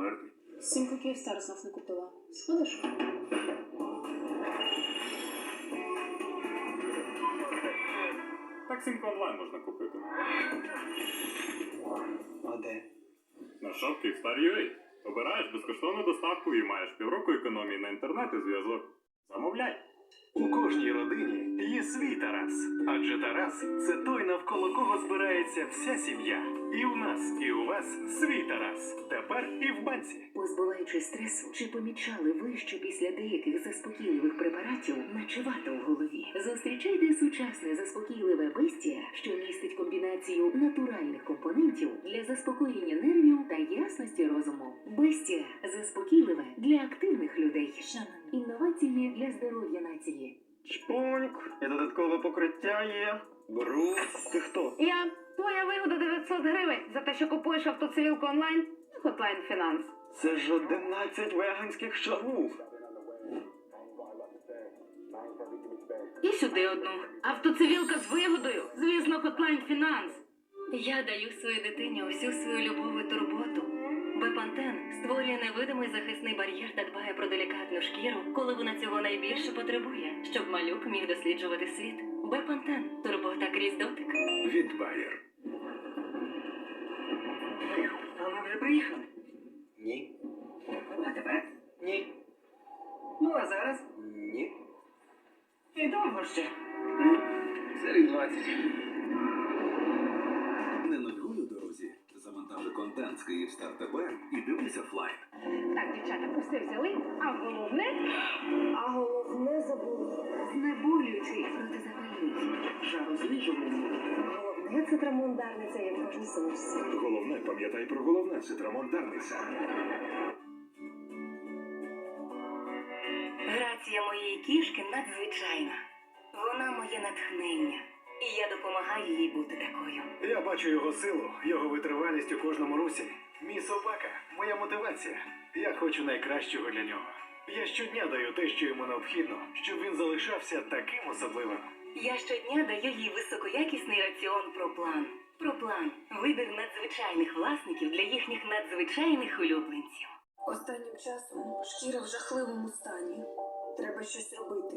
конверти. Сім коків стар знов не купила. Сходиш? Так сімку онлайн можна купити. А де? На шопки Star.ua. Обираєш безкоштовну доставку і маєш півроку економії на інтернет і зв'язок. Замовляй. У кожній родині є свій Тарас. Адже Тарас це той, навколо кого збирається вся сім'я. І у нас, і у вас свій Тарас. Тепер і в банці. Позбуваючись стресу, чи помічали ви, що після деяких заспокійливих препаратів начевато в голові? Зустрічайте сучасне заспокійливе бестія, що містить комбінацію натуральних компонентів для заспокоєння нервів та ясності розуму. Бестія заспокійливе для активних людей. Інновації для здоров'я нації. Шпуньк, і додаткове покриття є. Беру. Ти хто? Я твоя вигода 900 гривень за те, що купуєш автоцивілку онлайн. Хотлайн Фінанс. Це ж 11 веганських шагів. І сюди одну. Автоцивілка з вигодою. Звісно, Хотлайн Фінанс. Я даю своїй дитині усю свою любов і турботу. Бепантен створює невидимий захисний бар'єр та дбає про делікатну шкіру, коли вона цього найбільше потребує, щоб малюк міг досліджувати світ. Бепантен турбота крізь дотик. Від Bayer. А ми вже приїхали? Ні. А тепер? Ні. Ну, а зараз? Ні. І довго ще. Серій 20. Не у дорозі. Завантажи контент з Київстар ТБ і дивися флайн. Так, дівчата, все взяли, а головне А головне забули. Знеболюючий протизапальний, жарознижувальний. Головне це трамондарниця, як кожній сумочці. Головне, пам'ятай про головне, це трамондарниця. Грація моєї кішки надзвичайна. Вона моє натхнення. І я допомагаю їй бути такою. Я бачу його силу, його витривалість у кожному русі. Мій собака, моя мотивація. Я хочу найкращого для нього. Я щодня даю те, що йому необхідно, щоб він залишався таким особливим. Я щодня даю їй високоякісний раціон проплан. Проплан вибір надзвичайних власників для їхніх надзвичайних улюбленців. Останнім часом шкіра в жахливому стані. Треба щось робити.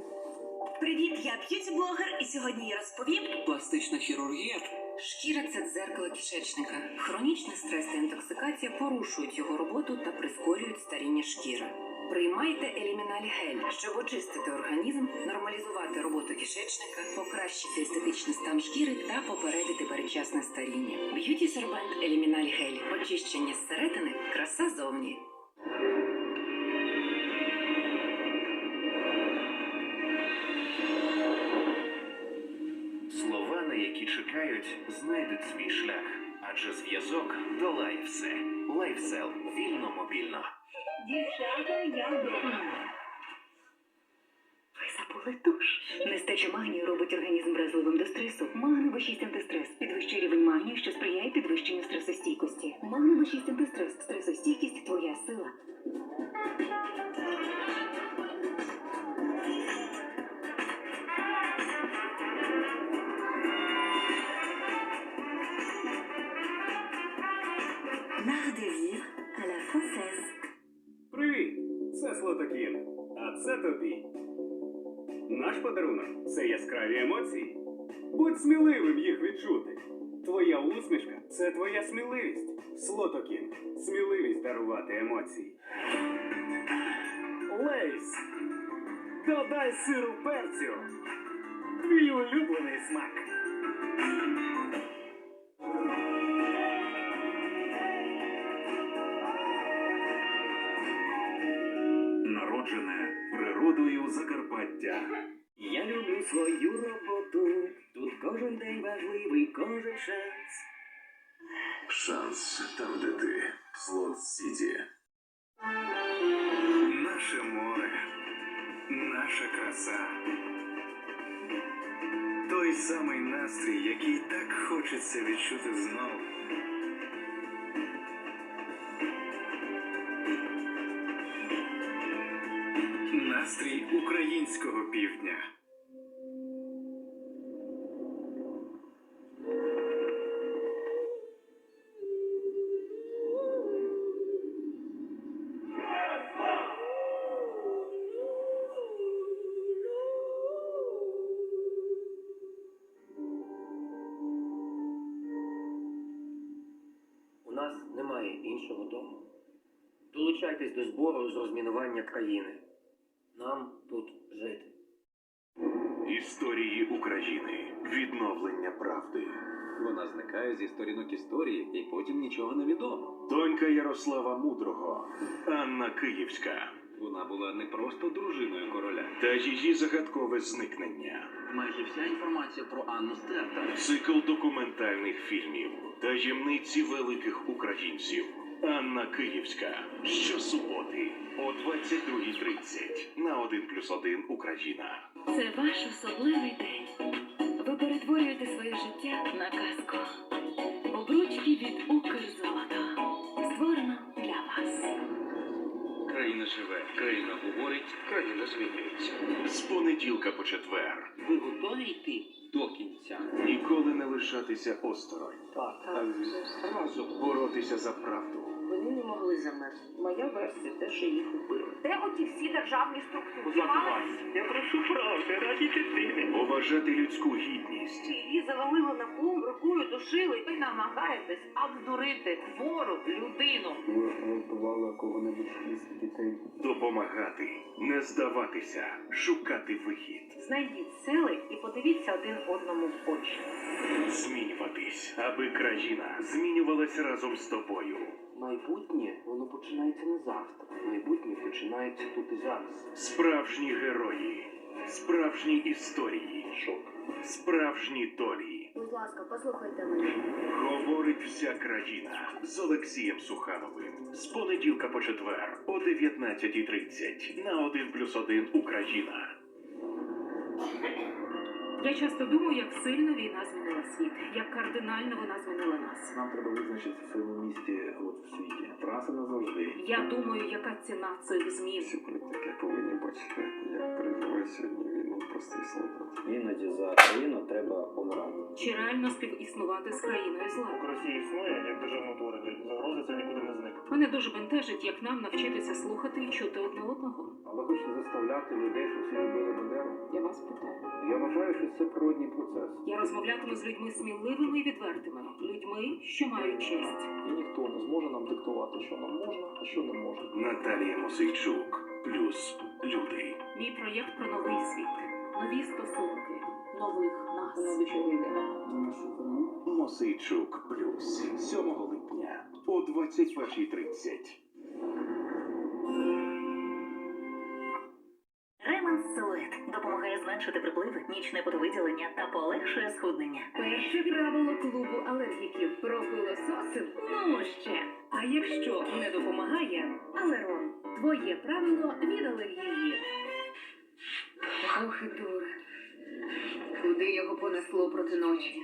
Привіт, я б'юті-блогер, і сьогодні я розповім. Пластична хірургія Шкіра це дзеркало кишечника. Хронічний стрес та інтоксикація порушують його роботу та прискорюють старіння шкіри. Приймайте еліміналі гель, щоб очистити організм, нормалізувати роботу кишечника, покращити естетичний стан шкіри та попередити передчасне старіння. Б'юті сербент еліміналь гель. Очищення зсередини, краса зовні. Які чекають, знайдуть свій шлях. Адже зв'язок долає все. Лайфсел вільно мобільно. дівчата, я вдома. Ви забули душ. Нестача магнію робить організм вразливим до стресу. Магний B6 антистрес підвищує рівень магнію, що сприяє підвищенню стресостійкості. Магний B6 антистрес. Стресостійкість твоя сила. Мардевір à la française. Привіт! Це Слотокін. А це тобі. Наш подарунок це яскраві емоції. Будь сміливим їх відчути. Твоя усмішка це твоя сміливість. Слотокін. Сміливість дарувати емоції. Лейс. Додай сиру перцю. Твій улюблений смак. Народжене природою Закарпаття. Я люблю свою роботу. Тут кожен день важливий, кожен шанс. Шанс там, де ти. Слот Сіті. Наше море, наша краса. Той самий настрій, який так хочеться відчути знов. настрій українського півдня. У нас немає іншого дому. Долучайтесь до збору з розмінування країни. Нам тут жити. Історії України. Відновлення правди. Вона зникає зі сторінок історії, і потім нічого не відомо. Донька Ярослава Мудрого. Анна Київська. Вона була не просто дружиною короля. Та її загадкове зникнення. Майже вся інформація про Анну стерта. Цикл документальних фільмів. Таємниці великих українців. Анна Київська. Щосуботи 22.30 на 1 плюс 1 Україна. Це ваш особливий день. Ви перетворюєте своє життя на казку. Обручки від Укрзолота. Створено для вас. Країна живе, країна говорить, країна змінюється. З понеділка по четвер. Ви готові йти до кінця? Ніколи не лишатися осторонь. Так. Разом боротися за правду. Замерзнути. Моя версія те, що їх убили. Де оті всі державні структури? Я прошу правди, раді дитини. Поважати людську гідність. Її завалили на пол, рукою душили. Ви намагаєтесь обдурити хвору людину. Ви вбивали кого-небудь із дітей. Допомагати, не здаватися, шукати вихід, Знайдіть сили і подивіться один одному в очі. змінюватись, аби країна змінювалась разом з тобою. Майбутнє воно починається не завтра. Майбутнє починається тут і зараз. Справжні герої, справжні історії, Шок. справжні долі. Будь ласка, послухайте мене. Говорить вся країна з Олексієм Сухановим. З понеділка по четвер о 19.30 на 1 плюс 1 Україна. Я часто думаю, як сильно війна змінила світ, як кардинально вона змінила нас. Нам треба визначитися в своєму місті от в світі. Раз і назавжди. Я думаю, яка ціна цих змін. Всі політики повинні бачити, як переживає сьогодні війну простий солдат. Іноді за країну треба помирати. Чи реально співіснувати з країною зла? Росія існує як державне утворення. Загрози це нікуди не зникне. Мене дуже бентежить, як нам навчитися слухати і чути одне одного. А ви хочете заставляти людей, щоб всі любили Бандеру? Я вас питаю. Я вважаю, що це природній процес. Я розмовлятиму з людьми сміливими і відвертими, людьми, що мають честь. І ніхто не зможе нам диктувати, що нам можна, а що не можна. Наталія Мосейчук плюс люди. Мій проєкт про новий світ, нові стосунки, нових нас. Ми до чого йдемо? Мосейчук плюс 7 липня о 21.30. припливи, нічне потовиділення та полегшує схуднення. Перше правило клубу алергіків про пилососин? ну ще. А якщо не допомагає, алерон. Твоє правило від алергії. Ох, і дура. Куди його понесло проти ночі?